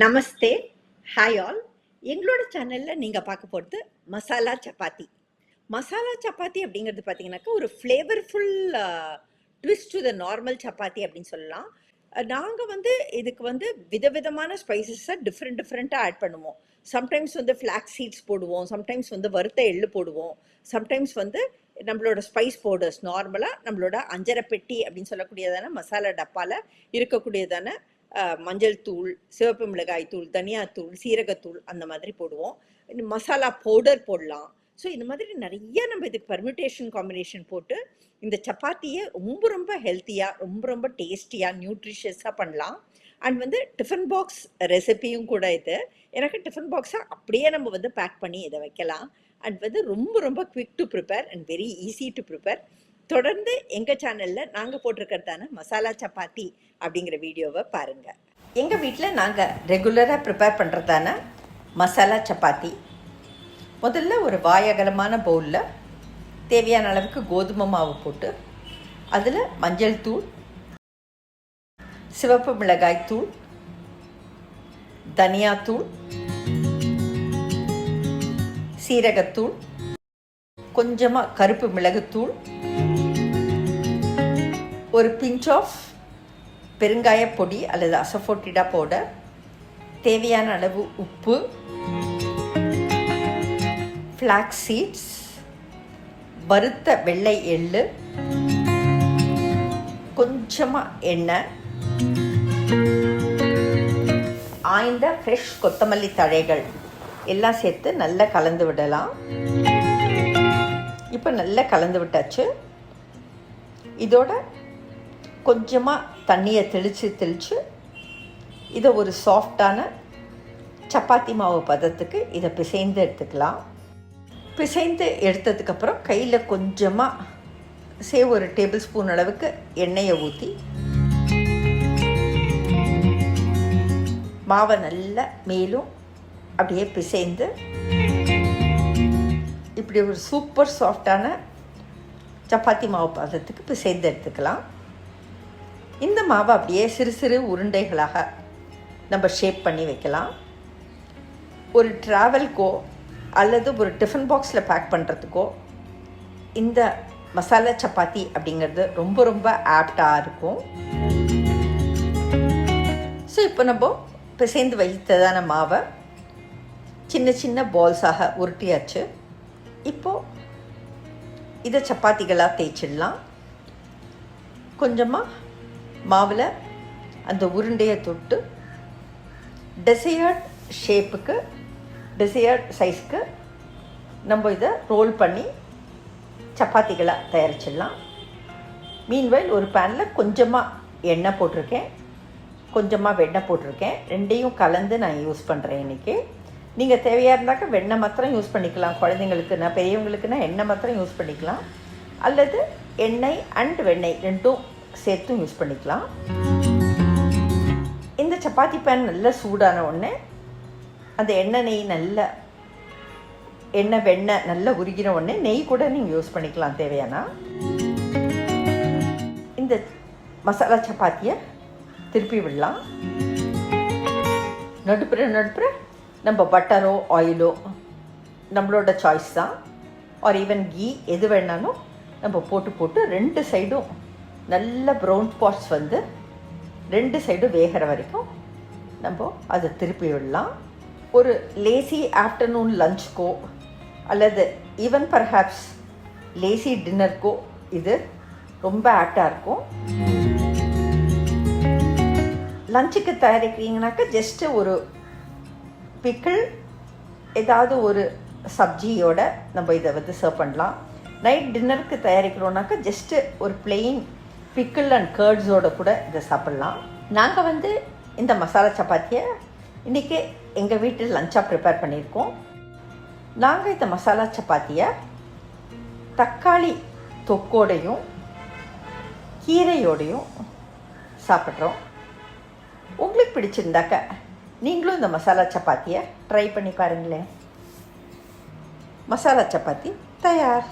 நமஸ்தே hi all எங்களோட சேனலில் நீங்கள் பார்க்க போகிறது மசாலா சப்பாத்தி மசாலா சப்பாத்தி அப்படிங்கிறது பார்த்தீங்கன்னாக்கா ஒரு flavourful twist to the normal chapati அப்படின்னு சொல்லலாம். நாங்கள் வந்து இதுக்கு வந்து விதவிதமான ஸ்பைசஸை டிஃப்ரெண்ட் டிஃப்ரெண்ட்டாக ஆட் பண்ணுவோம். சம்டைம்ஸ் வந்து ஃப்ளாக் சீட்ஸ் போடுவோம். சம்டைம்ஸ் வந்து வறுத்த எள்ளு போடுவோம். சம்டைம்ஸ் வந்து நம்மளோட ஸ்பைஸ் பவுடர்ஸ் நார்மலாக நம்மளோட அஞ்சரை பெட்டி அப்படின்னு சொல்லக்கூடியதான மசாலா டப்பாவில் இருக்கக்கூடியதான மஞ்சள் தூள் சிவப்பு மிளகாய் தூள் தனியாத்தூள் சீரகத்தூள் அந்த மாதிரி போடுவோம். மசாலா பவுடர் போடலாம். ஸோ இந்த மாதிரி நிறைய நம்ம இதுக்கு பர்மிட்டேஷன் காம்பினேஷன் போட்டு இந்த சப்பாத்தியை ரொம்ப ரொம்ப ஹெல்த்தியாக ரொம்ப ரொம்ப டேஸ்டியாக நியூட்ரிஷியஸாக பண்ணலாம். அண்ட் வந்து டிஃபன் பாக்ஸ் ரெசிபியும் கூட இது. எனக்கு டிஃபன் பாக்ஸை அப்படியே நம்ம வந்து பேக் பண்ணி இதை வைக்கலாம். அண்ட் வந்து ரொம்ப ரொம்ப quick to prepare and very easy to prepare தொடர்ந்து எங்கள் சேனலில் நாங்கள் போட்டிருக்கிறதான மசாலா சப்பாத்தி அப்படிங்கிற வீடியோவை பாருங்கள் எங்கள் வீட்டில் நாங்கள் ரெகுலராக ப்ரிப்பேர் பண்ணுறதான மசாலா சப்பாத்தி. முதல்ல ஒரு வாயகலமான பவுலில் தேவையான அளவுக்கு கோதுமை மாவு போட்டு அதில் மஞ்சள் தூள் சிவப்பு மிளகாய் தூள் தனியாத்தூள் சீரகத்தூள் கொஞ்சமாக கருப்பு மிளகுத்தூள் ஒரு பிஞ்ச் ஆஃப் பெருங்காய பொடி அல்லது அசஃபோட்டிடா பவுடர் தேவையான அளவு உப்பு ஃப்ளாக்ஸ் சீட்ஸ் வறுத்த வெள்ளை எள்ளு கொஞ்சமாக எண்ணெய் ஆய்ந்த ஃப்ரெஷ் கொத்தமல்லி தழைகள் எல்லாம் சேர்த்து நல்லா கலந்து விடலாம். இப்போ நல்லா கலந்து விட்டாச்சு. இதோட கொஞ்சமாக தண்ணியை தெளித்து தெளித்து இதை ஒரு சாஃப்டான சப்பாத்தி மாவு பதத்துக்கு இதை பிசைந்து எடுத்துக்கலாம். பிசைந்து எடுத்ததுக்கப்புறம் கையில் கொஞ்சமாக சே ஒரு டேபிள் ஸ்பூன் அளவுக்கு எண்ணெயை ஊற்றி மாவை நல்லா மேலும் அப்படியே பிசைந்து இப்படி ஒரு சூப்பர் சாஃப்டான சப்பாத்தி மாவு பதத்துக்கு பிசைந்து எடுத்துக்கலாம். இந்த மாவை அப்படியே சிறு சிறு உருண்டைகளாக நம்ம ஷேப் பண்ணி வைக்கலாம். ஒரு ட்ராவல்க்கோ அல்லது ஒரு டிஃபன் பாக்ஸில் பேக் பண்ணுறதுக்கோ இந்த மசாலா சப்பாத்தி அப்படிங்கிறது ரொம்ப ரொம்ப ஆப்டாக இருக்கும். ஸோ இப்போ நம்ம பிசைந்து வைத்ததான மாவை சின்ன சின்ன பால்ஸாக உருட்டியாச்சு. இப்போது இதை சப்பாத்திகளாக தேய்ச்சிடலாம். கொஞ்சமாக மாவில் அந்த உருண்டையை தொட்டு டெசையர்ட் ஷேப்புக்கு டெசையர்ட் சைஸ்க்கு நம்ம இதை ரோல் பண்ணி சப்பாத்திகளாக தயாரிச்சிடலாம். மீன்வைல் ஒரு பேனில் கொஞ்சமாக எண்ணெய் போட்டிருக்கேன். கொஞ்சமாக வெண்ணெய் போட்டிருக்கேன். ரெண்டையும் கலந்து நான் யூஸ் பண்ணுறேன் இன்றைக்கி நீங்கள் தேவையாக இருந்தாக்க வெண்ணெய் மாத்திரம் யூஸ் பண்ணிக்கலாம். குழந்தைங்களுக்குன்னா பெரியவங்களுக்குன்னா எண்ணெய் மாத்திரம் யூஸ் பண்ணிக்கலாம். அல்லது எண்ணெய் அண்ட் வெண்ணெய் ரெண்டும் சேர்த்தும் யூஸ் பண்ணிக்கலாம். இந்த சப்பாத்தி பேன் நல்லா சூடான உடனே அந்த எண்ணெய் நெய் நல்ல எண்ணெய் வெண்ணெய் நல்லா உருகின உடனே நெய் கூட நீங்கள் யூஸ் பண்ணிக்கலாம் தேவையானா. இந்த மசாலா சப்பாத்தியை திருப்பி விடலாம். நடுப்புற நடுப்புற நம்ம பட்டரோ ஆயிலோ நம்மளோட சாய்ஸ் தான். ஆர் ஈவன் கீ எது வேணாலும் நம்ம போட்டு போட்டு ரெண்டு சைடும் நல்ல ப்ரௌன் ஸ்பாட்ஸ் வந்து ரெண்டு சைடும் வேகிற வரைக்கும் நம்ம அதை திருப்பி விடலாம். ஒரு லேசி ஆஃப்டர்நூன் லஞ்சுக்கோ அல்லது ஈவன் பர்ஹாப்ஸ் லேசி டின்னருக்கோ இது ரொம்ப ஆப்டாக இருக்கும். லஞ்சுக்கு தயாரிக்கிறீங்கனாக்கா ஜஸ்ட்டு ஒரு பிக்கிள் ஏதாவது ஒரு சப்ஜியோட நம்ம இதை வந்து சர்வ் பண்ணலாம். நைட் டின்னருக்கு தயாரிக்கிறோன்னாக்கா ஜஸ்ட்டு ஒரு பிளெயின் பிக்கிள் அண்ட் கேர்ட்ஸோட கூட இதை சாப்பிட்லாம். நாங்கள் வந்து இந்த மசாலா சப்பாத்தியை இன்றைக்கி எங்கள் வீட்டில் லஞ்சாக ப்ரிப்பேர் பண்ணியிருக்கோம். நாங்கள் இந்த மசாலா சப்பாத்தியை தக்காளி தொக்கோடையும் கீரையோடையும் சாப்பிட்றோம். உங்களுக்கு பிடிச்சிருந்தாக்க நீங்களும் இந்த மசாலா சப்பாத்தியை ட்ரை பண்ணி பாருங்களேன். மசாலா சப்பாத்தி தயார்.